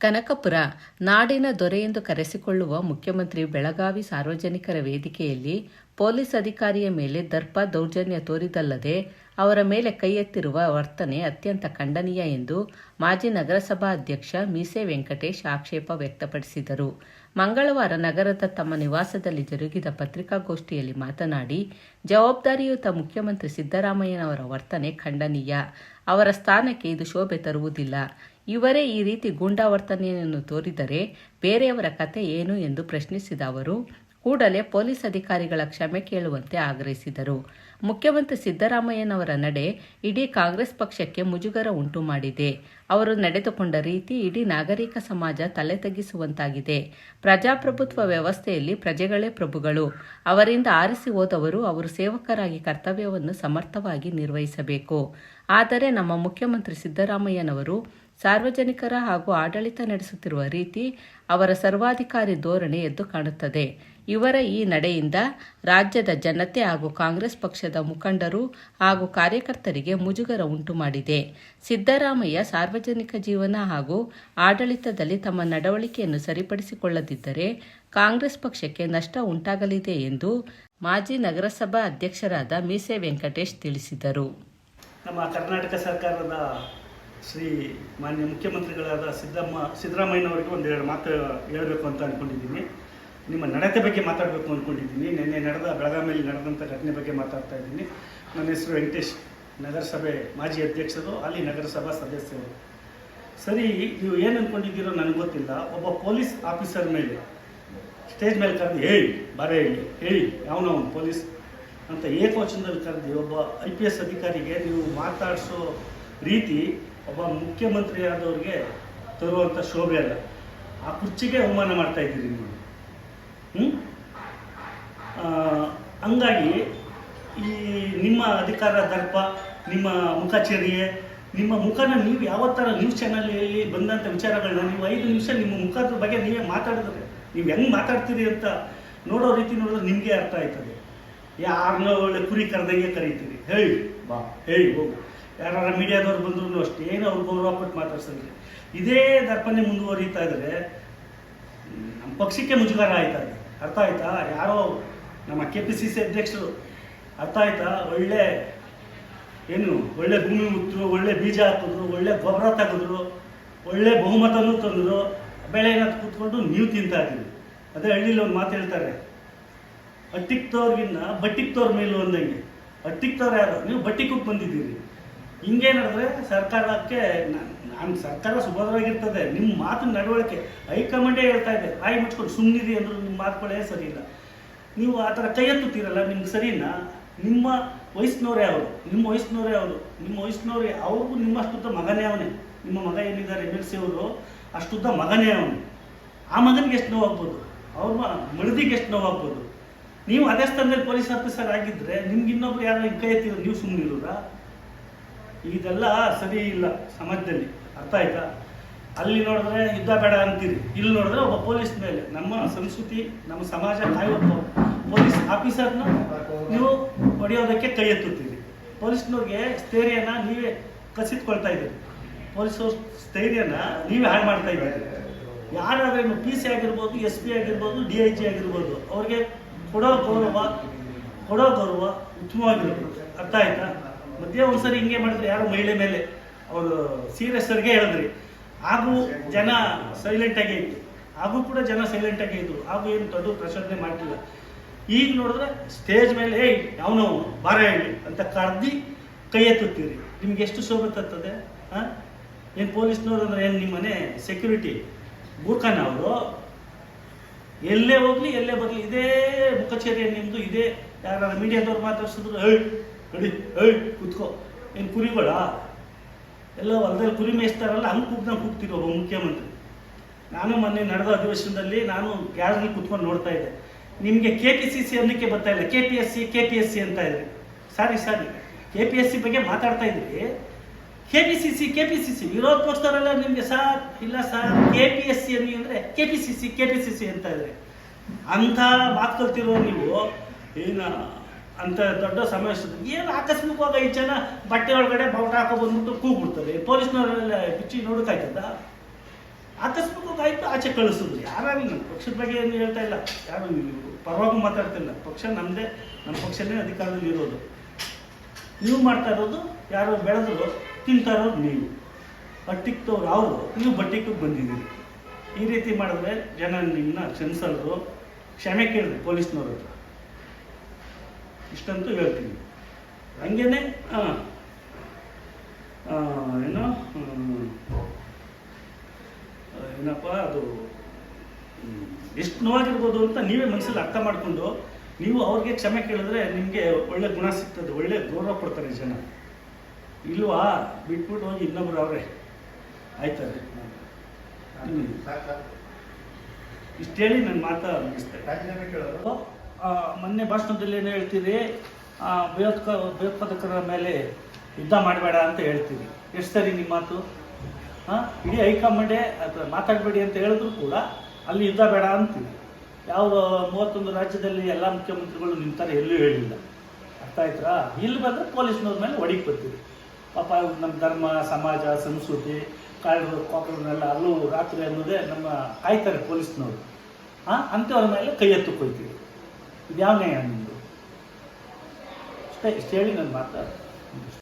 ಕನಕಪುರ ನಾಡಿನ ದೊರೆಯೆಂದು ಕರೆಸಿಕೊಳ್ಳುವ ಮುಖ್ಯಮಂತ್ರಿ ಬೆಳಗಾವಿ ಸಾರ್ವಜನಿಕರ ವೇದಿಕೆಯಲ್ಲಿ ಪೊಲೀಸ್ ಅಧಿಕಾರಿಯ ಮೇಲೆ ದರ್ಪ ದೌರ್ಜನ್ಯ ತೋರಿದಲ್ಲದೆ ಅವರ ಮೇಲೆ ಕೈ ಎತ್ತಿರುವ ವರ್ತನೆ ಅತ್ಯಂತ ಖಂಡನೀಯ ಎಂದು ಮಾಜಿ ನಗರಸಭಾ ಅಧ್ಯಕ್ಷ ಮೀಸೆ ವೆಂಕಟೇಶ್ ಆಕ್ಷೇಪ ವ್ಯಕ್ತಪಡಿಸಿದರು. ಮಂಗಳವಾರ ನಗರದ ತಮ್ಮ ನಿವಾಸದಲ್ಲಿ ಜರುಗಿದ ಪತ್ರಿಕಾಗೋಷ್ಠಿಯಲ್ಲಿ ಮಾತನಾಡಿ, ಜವಾಬ್ದಾರಿಯುತ ಮುಖ್ಯಮಂತ್ರಿ ಸಿದ್ದರಾಮಯ್ಯನವರ ವರ್ತನೆ ಖಂಡನೀಯ. ಅವರ ಸ್ಥಾನಕ್ಕೆ ಇದು ಶೋಭೆ ತರುವುದಿಲ್ಲ. ಇವರೇ ಈ ರೀತಿ ಗೂಂಡಾವರ್ತನೆಯನ್ನು ತೋರಿದರೆ ಬೇರೆಯವರ ಕತೆ ಏನು ಎಂದು ಪ್ರಶ್ನಿಸಿದ ಅವರು, ಕೂಡಲೇ ಪೊಲೀಸ್ ಅಧಿಕಾರಿಗಳ ಕ್ಷಮೆ ಕೇಳುವಂತೆ ಆಗ್ರಹಿಸಿದರು. ಮುಖ್ಯಮಂತ್ರಿ ಸಿದ್ದರಾಮಯ್ಯನವರ ನಡೆ ಇಡೀ ಕಾಂಗ್ರೆಸ್ ಪಕ್ಷಕ್ಕೆ ಮುಜುಗರ ಉಂಟು ಮಾಡಿದೆ. ಅವರು ನಡೆದುಕೊಂಡ ರೀತಿ ಇಡೀ ನಾಗರಿಕ ಸಮಾಜ ತಲೆ ತಗ್ಗಿಸುವಂತಾಗಿದೆ. ಪ್ರಜಾಪ್ರಭುತ್ವ ವ್ಯವಸ್ಥೆಯಲ್ಲಿ ಪ್ರಜೆಗಳೇ ಪ್ರಭುಗಳು. ಅವರಿಂದ ಆರಿಸಿ ಹೋದವರು ಅವರು ಸೇವಕರಾಗಿ ಕರ್ತವ್ಯವನ್ನು ಸಮರ್ಥವಾಗಿ ನಿರ್ವಹಿಸಬೇಕು. ಆದರೆ ನಮ್ಮ ಮುಖ್ಯಮಂತ್ರಿ ಸಿದ್ದರಾಮಯ್ಯನವರು ಸಾರ್ವಜನಿಕರ ಹಾಗೂ ಆಡಳಿತ ನಡೆಸುತ್ತಿರುವ ರೀತಿ ಅವರ ಸರ್ವಾಧಿಕಾರಿ ಧೋರಣೆ ಎದ್ದು ಕಾಣುತ್ತದೆ. ಇವರ ಈ ನಡೆಯಿಂದ ರಾಜ್ಯದ ಜನತೆ ಹಾಗೂ ಕಾಂಗ್ರೆಸ್ ಪಕ್ಷದ ಮುಖಂಡರು ಹಾಗೂ ಕಾರ್ಯಕರ್ತರಿಗೆ ಮುಜುಗರ ಉಂಟು ಮಾಡಿದೆ. ಸಿದ್ದರಾಮಯ್ಯ ಸಾರ್ವಜನಿಕ ಜೀವನ ಹಾಗೂ ಆಡಳಿತದಲ್ಲಿ ತಮ್ಮ ನಡವಳಿಕೆಯನ್ನು ಸರಿಪಡಿಸಿಕೊಳ್ಳದಿದ್ದರೆ ಕಾಂಗ್ರೆಸ್ ಪಕ್ಷಕ್ಕೆ ನಷ್ಟ ಉಂಟಾಗಲಿದೆ ಎಂದು ಮಾಜಿ ನಗರಸಭಾ ಅಧ್ಯಕ್ಷರಾದ ಮೀಸೆ ವೆಂಕಟೇಶ್ ತಿಳಿಸಿದರು. ನಮ್ಮ ಕರ್ನಾಟಕ ಸರ್ಕಾರದ ಶ್ರೀ ಮಾನ್ಯ ಮುಖ್ಯಮಂತ್ರಿಗಳಾದ ಸಿದ್ದಮ್ಮ, ಸಿದ್ದರಾಮಯ್ಯನವರಿಗೆ ಒಂದೆರಡು ಮಾತು ಹೇಳಬೇಕು ಅಂತ ಅಂದ್ಕೊಂಡಿದ್ದೀನಿ ನಿಮ್ಮ ನಡತೆ ಬಗ್ಗೆ ಮಾತಾಡಬೇಕು ಅಂದ್ಕೊಂಡಿದ್ದೀನಿ ನಿನ್ನೆ ನಡೆದ ಬೆಳಗಾವಿಯಲ್ಲಿ ನಡೆದಂಥ ಘಟನೆ ಬಗ್ಗೆ ಮಾತಾಡ್ತಾ ಇದ್ದೀನಿ. ನನ್ನ ಹೆಸರು ವೆಂಕಟೇಶ್, ನಗರಸಭೆ ಮಾಜಿ ಅಧ್ಯಕ್ಷರು, ಅಲ್ಲಿ ನಗರಸಭಾ ಸದಸ್ಯರು. ಸರಿ, ನೀವು ಏನು ಅಂದ್ಕೊಂಡಿದ್ದೀರೋ ನನಗೆ ಗೊತ್ತಿಲ್ಲ. ಒಬ್ಬ ಪೊಲೀಸ್ ಆಫೀಸರ್ ಮೇಲೆ, ಸ್ಟೇಜ್ ಮೇಲೆ ಕರೆದು, ಹೇಳಿ, ಬಾರೆ ಹೇಳಿ ಹೇಳಿ ಅವನವನು ಪೊಲೀಸ್? ಅಂತ ಏಕವಚನದಲ್ಲಿ ಕರೆದು, ಒಬ್ಬ ಐ ಪಿ ಎಸ್ ಅಧಿಕಾರಿಗೆ ನೀವು ಮಾತಾಡಿಸೋ ರೀತಿ ಒಬ್ಬ ಮುಖ್ಯಮಂತ್ರಿ ಆದವ್ರಿಗೆ ತರುವಂಥ ಶೋಭೆ ಅಲ್ಲ. ಆ ಕುರ್ಚಿಗೆ ಅವಮಾನ ಮಾಡ್ತಾ ಇದ್ದೀರಿ ನೀವು. ಹ್ಞೂ ಹಂಗಾಗಿ ಈ ನಿಮ್ಮ ಅಧಿಕಾರ ದರ್ಪ, ನಿಮ್ಮ ಮುಖಚರ್ಯೆ ನಿಮ್ಮ ಮುಖನ ನೀವು ಯಾವ ಥರ ನ್ಯೂಸ್ ಚಾನಲಲ್ಲಿ ಬಂದಂಥ ವಿಚಾರಗಳನ್ನ ನೀವು ಐದು ನಿಮಿಷ ನಿಮ್ಮ ಮುಖದ ಬಗ್ಗೆ ನೀವೇ ಮಾತಾಡಿದ್ರೆ, ನೀವು ಹೆಂಗೆ ಮಾತಾಡ್ತೀರಿ ಅಂತ ನೋಡೋ ರೀತಿ ನೋಡಿದ್ರೆ ನಿಮಗೆ ಅರ್ಥ ಆಯ್ತದೆ. ಯಾರನ್ನೋ ಒಳ್ಳೆ ಕುರಿ ಕರೆದಂಗೆ ಕರೀತೀರಿ. ಹೇಳಿ, ಬಾ, ಹೇಳಿ ಹೋಗು. ಯಾರು ಮೀಡಿಯಾದವ್ರು ಬಂದ್ರು ಅಷ್ಟೇ, ಏನು ಅವ್ರು ಗೌರವ ಕೊಟ್ಟು ಮಾತಾಡ್ಸಂದ್ರೆ. ಇದೇ ದರ್ಪಣೆ ಮುಂದುವರಿತಾ ಇದ್ರೆ, ನಮ್ಮ ಪಕ್ಷಕ್ಕೆ ಮುಜುಗರ ಆಯ್ತಾ ಇದೆ ಅರ್ಥ ಆಯ್ತಾ? ಯಾರೋ ನಮ್ಮ ಕೆ ಪಿ ಸಿ ಸಿ ಅಧ್ಯಕ್ಷರು, ಅರ್ಥ ಆಯ್ತಾ? ಒಳ್ಳೆ ಏನು, ಒಳ್ಳೆ ಭೂಮಿ ಮುತ್ತರು ಒಳ್ಳೆ ಬೀಜ ಹಾಕಿದ್ರು, ಒಳ್ಳೆ ಗೊಬ್ಬರ ತೆಗೆದ್ರು, ಒಳ್ಳೆ ಬಹುಮತನೂ ತಂದರು, ಬೆಳೆ ಏನಾದ್ರು ಕೂತ್ಕೊಂಡು ನೀವು ತಿಂತಾ ಇದ್ದೀವಿ ಅದೇ ಹಳ್ಳಿಲಿ ಒಂದು ಮಾತು ಹೇಳ್ತಾರೆ. ಅಟ್ಟಿಕ್ತವ್ರಿಗಿನ್ನ ಬಟ್ಟಿಕ್ತವ್ರ ಮೇಲೂ ಅಂದಂಗೆ. ಅಟ್ಟಿಕ್ತವ್ರು ಯಾರು? ನೀವು ಬಟ್ಟಿಕ್ಕಕ್ಕೆ ಬಂದಿದ್ದೀರಿ. ಹಿಂಗೆ ನಡೆದ್ರೆ ಸರ್ಕಾರಕ್ಕೆ ನಾನು ಸರ್ಕಾರ ಸುಭದ್ರವಾಗಿರ್ತದೆ ನಿಮ್ಮ ಮಾತಿನ ನಡವಳಿಕೆ, ಹೈಕಮಾಂಡೇ ಹೇಳ್ತಾ ಇದೆ, ಬಾಯಿ ಮುಚ್ಕೊಂಡು ಸುಮ್ಮನಿರಿ ಅಂದ್ರು ನಿಮ್ಮ ಮಾತುಗಳೇ ಸರಿ ಇಲ್ಲ. ನೀವು ಆ ಥರ ಕೈ ಎತ್ತುತ್ತೀರಲ್ಲ ನಿಮ್ಗೆ ಸರಿನಾ? ನಿಮ್ಮ ವಯಸ್ಸಿನವ್ರೇ ಅವರು, ನಿಮ್ಮ ವಯಸ್ಸಿನವರೇ ಅವರು, ನಿಮ್ಮ ವಯಸ್ಸಿನವ್ರೆ, ಅವ್ರಿಗೂ ನಿಮ್ಮಷ್ಟುದ್ದ ಮಗನೇ ಅವನೇ. ನಿಮ್ಮ ಮಗ ಏನಿದ್ದಾರೆ ಎಂ ಎಲ್ ಸಿ ಅವರು, ಅಷ್ಟುದ್ದ ಮಗನೇ ಅವನು. ಆ ಮಗನಿಗೆ ಎಷ್ಟು ನೋವಾಗ್ಬೋದು? ಅವ್ರ ಮಳದಿಗೆ ಎಷ್ಟು ನೋವಾಗ್ಬೋದು? ನೀವು ಅದೇ ಸ್ಥಾನದಲ್ಲಿ ಪೊಲೀಸ್ ಆಫೀಸರ್ ಆಗಿದ್ದರೆ ನಿಮ್ಗೆ ಇನ್ನೊಬ್ರು ಯಾರೋ ಕೈ ಎತ್ತಿದ್ರು, ನೀವು ಸುಮ್ಮನಿರೋರಾ ಇದೆಲ್ಲ ಸರಿ ಇಲ್ಲ ಸಮಾಜದಲ್ಲಿ. ಅರ್ಥ ಆಯ್ತಾ? ಅಲ್ಲಿ ನೋಡಿದ್ರೆ ಯುದ್ಧ ಬೇಡ ಅಂತೀರಿ. ಇಲ್ಲಿ ನೋಡಿದ್ರೆ ಒಬ್ಬ ಪೊಲೀಸ್ ಮೇಲೆ. ನಮ್ಮ ಸಂಸ್ಕೃತಿ, ನಮ್ಮ ಸಮಾಜ ಕಾಯುವ ಪೊಲೀಸ್ ಆಫೀಸರ್ನ ನೀವು ಹೊಡೆಯೋದಕ್ಕೆ ಕೈ ಎತ್ತುತ್ತೀರಿ. ಪೊಲೀಸ್ನವ್ರಿಗೆ ಸ್ಥೈರ್ಯನ ನೀವೇ ಕಸಿದ್ಕೊಳ್ತಾ ಇದ್ದೀರಿ. ಪೊಲೀಸ್ ಸ್ಥೈರ್ಯನ ನೀವೇ ಹಾಳು ಮಾಡ್ತಾ ಇದ್ದೀರಿ. ಯಾರಾದ್ರೂ ಪಿ ಸಿ ಆಗಿರ್ಬೋದು ಎಸ್ ಪಿ ಆಗಿರ್ಬೋದು ಡಿ ಐ ಜಿ ಆಗಿರ್ಬೋದು, ಅವ್ರಿಗೆ ಕೊಡೋ ಗೌರವ ಕೊಡೋ ಗೌರವ ಉತ್ತಮವಾಗಿರ್ಬೋದು ಅರ್ಥ ಆಯ್ತಾ? ಮಧ್ಯೆ ಒಂದ್ಸರಿ ಹಿಂಗೆ ಮಾಡಿದ್ರೆ ಯಾರು ಮಹಿಳೆ ಮೇಲೆ ಅವರು ಸೀರಿಯಸ್ ಅವ್ರಿಗೆ ಹೇಳಿದ್ರಿ. ಹಾಗೂ ಜನ ಸೈಲೆಂಟ್ ಆಗಿ ಇತ್ತು ಹಾಗೂ ಕೂಡ ಜನ ಸೈಲೆಂಟ್ ಆಗಿ ಇದ್ರು. ಹಾಗೂ ಏನು ದೊಡ್ಡ ಪ್ರಚೋದನೆ ಮಾಡ್ತಿಲ್ಲ ಈಗ ನೋಡಿದ್ರೆ ಸ್ಟೇಜ್ ಮೇಲೆ, ಏಯ್ ಯಾವನೋ ಬಾರ ಹೇಳಿ ಅಂತ ಕರ್ದಿ ಕೈ ಎತ್ತುತ್ತೀರಿ. ನಿಮ್ಗೆ ಎಷ್ಟು ಶೋಭೆ ಹಾಂ? ಏನು ಪೊಲೀಸ್ನವ್ರು ಅಂದ್ರೆ ಏನು ನಿಮ್ಮ ಮನೆ ಸೆಕ್ಯೂರಿಟಿ ಗೂರ್ಖಾನ ಅವರು? ಎಲ್ಲೇ ಹೋಗ್ಲಿ, ಎಲ್ಲೇ ಬರಲಿ, ಇದೇ ಮುಖಚರ್ಯ ನಿಮ್ಮದು ಇದೇ ಯಾರು ಮೀಡಿಯಾದವ್ರು ಮಾತಾಡ್ಸಿದ್ರು, ಏಯ್ ನಡಿ ಏಯ್, ಕೂತ್ಕೋ. ಏನು ಕುರಿಗಳ? ಎಲ್ಲ ಹೊಲದಲ್ಲಿ ಕುರಿ ಮೇಯಿಸ್ತಾರಲ್ಲ, ಹಂಗೆ ಕೂಗ್ನ ಕೂಗ್ತಿರೋ ಒಬ್ಬ ಮುಖ್ಯಮಂತ್ರಿ. ನಾನು ಮೊನ್ನೆ ನಡೆದ ಅಧಿವೇಶನದಲ್ಲಿ ನಾನು ಗ್ಯಾರಲ್ಲಿ ಕೂತ್ಕೊಂಡು ನೋಡ್ತಾ ಇದ್ದೆ. ನಿಮಗೆ ಕೆ ಪಿ ಸಿ ಸಿ ಅನ್ನಕ್ಕೆ ಬರ್ತಾ ಇಲ್ಲ. K P S C K P S C ಅಂತ ಇದ್ರಿ. Sorry sorry K P S C ಬಗ್ಗೆ ಮಾತಾಡ್ತಾ ಇದ್ರಿ K P C C K P C C ವಿರೋಧ ಪಕ್ಷದವರೆಲ್ಲ ನಿಮಗೆ ಸಾರ್, ಇಲ್ಲ sir K P S C ಅನ್ನಿ ಅಂದರೆ K P C C K P C C ಅಂತ ಇದ್ರಿ. ಅಂಥ ಮಾತು ಕಲ್ತಿರೋ ನೀವು. ಏನು? ಅಂತ ದೊಡ್ಡ ಸಮಸ್ಯೆ ಏನು ಆಕಸ್ಮಿಕವಾಗಿ ಐದು ಜನ ಬಟ್ಟೆ ಒಳಗಡೆ ಬೌಟ್ ಹಾಕೋ ಬಂದ್ಬಿಟ್ಟು ಕೂಗ್ಬಿಡ್ತಾರೆ. ಪೊಲೀಸ್ನವರೆಲ್ಲ ಬಿಚ್ಚಿ ನೋಡೋಕ್ಕಾಯ್ತದ ಆಕಸ್ಮಿಕವಾಗಿ ಆಯ್ತು, ಆಚೆ ಕಳಿಸಿದ್ರು. ಯಾರು ನನ್ನ ಪಕ್ಷದ ಬಗ್ಗೆ ಏನು ಹೇಳ್ತಾ ಇಲ್ಲ. ಯಾರು ಪರವಾಗಿ ಮಾತಾಡ್ತಿಲ್ಲ ಪಕ್ಷ ನಮ್ಮದೇ ನಮ್ಮ ಪಕ್ಷನೇ ಅಧಿಕಾರದಲ್ಲಿ ಇರೋದು. ನೀವು ಮಾಡ್ತಾ ಇರೋದು, ಯಾರು ಬೆಳೆದ್ರು, ತಿಂತಾ ಇರೋದು ನೀವು. ಬಟ್ಟಿಕ್ತವ್ರು ಅವರು. ನೀವು ಬಟ್ಟಿಕ್ಕೆ ಬಂದಿದ್ದೀರಿ. ಈ ರೀತಿ ಮಾಡಿದ್ರೆ ಜನ ನಿಮ್ಮನ್ನ ಕ್ಷಮಿಸಲ್ರು ಕ್ಷಮೆ ಕೇಳಿದ್ರು ಪೊಲೀಸ್ನವ್ರ ಹತ್ರ. ಇಷ್ಟಂತೂ ಹೇಳ್ತೀನಿ. ಹಂಗೇನೆ ಏನು ಏನಪ್ಪ ಅದು ಎಷ್ಟು ನೋವಾಗಿರ್ಬೋದು ಅಂತ ನೀವೇ ಮನಸ್ಸಲ್ಲಿ ಅರ್ಥ ಮಾಡಿಕೊಂಡು, ನೀವು ಅವ್ರಿಗೆ ಕ್ಷಮೆ ಕೇಳಿದ್ರೆ ನಿಮಗೆ ಒಳ್ಳೆ ಗುಣ ಸಿಗ್ತದೆ, ಒಳ್ಳೆ ಗೌರವ ಕೊಡ್ತಾರೆ ಜನ. ಇಲ್ವಾ? ಬಿಟ್ಬಿಟ್ಟು ಹೋಗಿ ಇನ್ನೊಬ್ರು ಅವರೇ. ಆಯ್ತಾರೆ. ಇಷ್ಟು ಹೇಳಿ ನನ್ನ ಮಾತಾ ಮುಗಿಸ್ತೇನೆ. ಮೊನ್ನೆ ಭಾಷಣದಲ್ಲಿ ಏನು ಹೇಳ್ತೀರಿ? ಭಯೋತ್ಕ ಭಯೋತ್ಪಾದಕರ ಮೇಲೆ ಯುದ್ಧ ಮಾಡಬೇಡ ಅಂತ ಹೇಳ್ತೀರಿ. ಎಷ್ಟು ಸರಿ ನಿಮ್ಮ ಮಾತು? ಹಾಂ? ಇಡೀ ಹೈಕಮಾಂಡೇ ಅಥವಾ ಮಾತಾಡಬೇಡಿ ಅಂತ ಹೇಳಿದ್ರು ಕೂಡ ಅಲ್ಲಿ ಯುದ್ಧ ಬೇಡ ಅಂತೀವಿ. ಯಾವ ಮೂವತ್ತೊಂದು ರಾಜ್ಯದಲ್ಲಿ ಎಲ್ಲ ಮುಖ್ಯಮಂತ್ರಿಗಳು ನಿಂತಾರೆ ಎಲ್ಲೂ ಹೇಳಿಲ್ಲ. ಅರ್ಥ ಆಯ್ತಾ? ಇಲ್ಲಿ ಬಂದರೆ ಪೊಲೀಸ್ನವ್ರ ಮೇಲೆ ಒಡಿಗೆ ಬರ್ತೀವಿ ಪಾಪ ನಮ್ಮ ಧರ್ಮ, ಸಮಾಜ, ಸಂಸ್ಕೃತಿ ಕಾಳರು ಕಾಕರನ್ನೆಲ್ಲ ಅಲ್ಲೂ ರಾತ್ರಿ ಅನ್ನೋದೇ ನಮ್ಮ ಕಾಯ್ತಾರೆ ಪೊಲೀಸ್ನವರು. ಹಾಂ? ಅಂಥವ್ರ ಮೇಲೆ ಕೈ ಎತ್ತು ಕೊಯ್ತೀವಿ ಇದು ಯಾವ ನ್ಯಾಯ ನಿಮ್ಮದು ಅಷ್ಟೇ ಇಷ್ಟು ಹೇಳಿ ನಾನು ಮಾತಾಡ